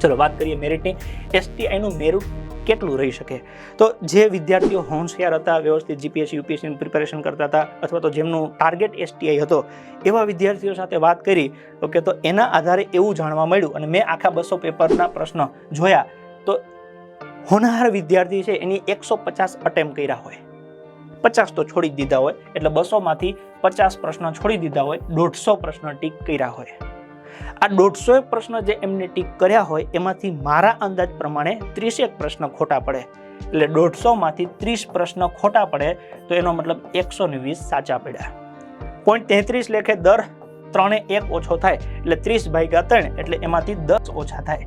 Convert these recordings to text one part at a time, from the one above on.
ચલો, વાત કરીએ મેરિટની એસટીઆઈનું મેરિટ કેટલું રહી શકે? તો જે વિદ્યાર્થીઓ હોંશિયાર હતા, વ્યવસ્થિત જીપીએસસી યુપીએસસીનું પ્રિપેરેશન કરતા હતા, અથવા તો જેમનું ટાર્ગેટ એસટીઆઈ હતો, એવા વિદ્યાર્થીઓ સાથે વાત કરી, ઓકે, તો એના આધારે એવું જાણવા મળ્યું અને મેં આખા બસો પેપરના પ્રશ્ન જોયા, તો હોનહાર વિદ્યાર્થી છે, એની એકસો પચાસ અટેમ્પ કર્યા હોય. પચાસ તો છોડી દીધા હોય, એટલે બસોમાંથી પચાસ પ્રશ્ન છોડી દીધા હોય, દોઢસો પ્રશ્ન ટીક કર્યા હોય. આ દોઢસો પ્રશ્ન જે એમને ટીક કર્યા હોય, એમાંથી મારા અંદાજ પ્રમાણે ત્રીસેક પ્રશ્ન ખોટા પડે. એટલે દોઢસોમાંથી ત્રીસ પ્રશ્ન ખોટા પડે, તો એનો મતલબ એકસો ને વીસ સાચા પડ્યા. પોઈન્ટ તેત્રીસ લેખે દર ત્રણે એક ઓછો થાય, એટલે ત્રીસ ભાગ્યા ત્રણ, એટલે એમાંથી દસ ઓછા થાય.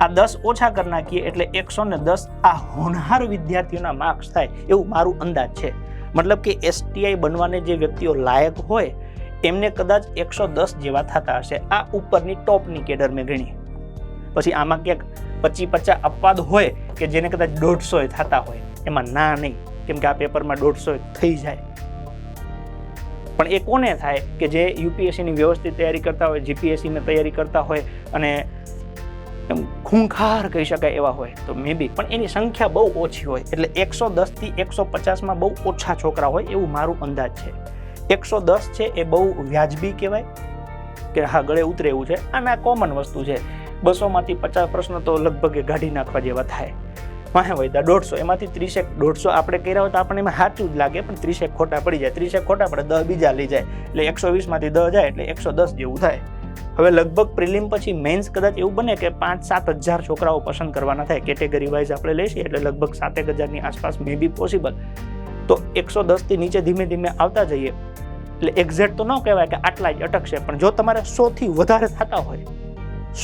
આ દસ ઓછા કરી નાખીએ, એટલે એકસો ને દસ આ હોનહાર વિદ્યાર્થીઓના માર્ક્સ થાય, એવું મારું અંદાજ છે. મતલબ કે એસટીઆઈ બનવાને જે વ્યક્તિઓ લાયક હોય એમને કદાચ એકસો દસ જેવા થતા હશે. આ ઉપરની ટોપની કેડર મેં ગણી. પછી આમાં ક્યાંક પચી પચાસ અપવાદ હોય કે જેને કદાચ દોઢસો થતા હોય. એમાં ના નહીં, કેમ કે આ પેપરમાં દોઢસો થઈ જાય. પણ એ કોને થાય કે જે યુપીએસસીની વ્યવસ્થિત તૈયારી કરતા હોય, જીપીએસસીની તૈયારી કરતા હોય અને એમ ખૂંખાર કહી શકાય એવા હોય, તો મે બી. પણ એની સંખ્યા બહુ ઓછી હોય. એટલે એકસો દસથી એકસો પચાસમાં બહુ ઓછા છોકરા હોય એવું મારું અંદાજ છે. એકસો દસ છે એ બહુ વ્યાજબી કહેવાય કે હા, ગળે ઉતરે એવું છે. અને આ કોમન વસ્તુ છે. બસોમાંથી પચાસ પ્રશ્ન તો લગભગ કાઢી નાખવા જેવા થાય. વાહે વૈદા દોઢસો. એમાંથી ત્રીસેક, દોઢસો આપણે કર્યા હોય તો આપણને એમાં સાચું જ લાગે, પણ ત્રીસેક ખોટા પડી જાય. ત્રીસેક ખોટા પડે દસ બીજા લઈ જાય. એટલે એકસો વીસમાંથી દસ જાય, એટલે એકસો દસ જેવું થાય. હવે લગભગ પ્રિલિમ પછી મેન્સ કદાચ એવું બને કે પાંચ સાત હજાર છોકરાઓ પસંદ કરવાના થાય. કેટેગરી વાઇઝ આપણે લઈશું એટલે લગભગ સાતેક હજારની આસપાસ મે બી પોસિબલ તો એકસો દસથી નીચે ધીમે ધીમે આવતા જઈએ. એટલે એક્ઝેક્ટ તો ન કહેવાય કે આટલા જ અટકશે, પણ જો તમારે સોથી વધારે થતા હોય,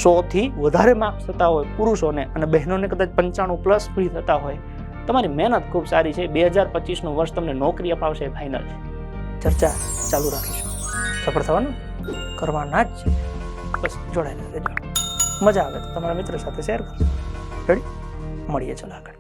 સોથી વધારે માર્ક્સ થતા હોય પુરુષોને અને બહેનોને કદાચ પંચાણું પ્લસ ફ્રી થતા હોય, તમારી મહેનત ખૂબ સારી છે. બે હજાર પચીસનું વર્ષ તમને નોકરી અપાવશે ફાઇનલ ચર્ચા ચાલુ રાખીશું. સફળ થવાનું? કરવાના જ છે. બસ, જોડાયેલા રહેજો. મજા આવે તો તમારા મિત્ર સાથે શેર કરો રેડી મળીએ ચલો આગળ.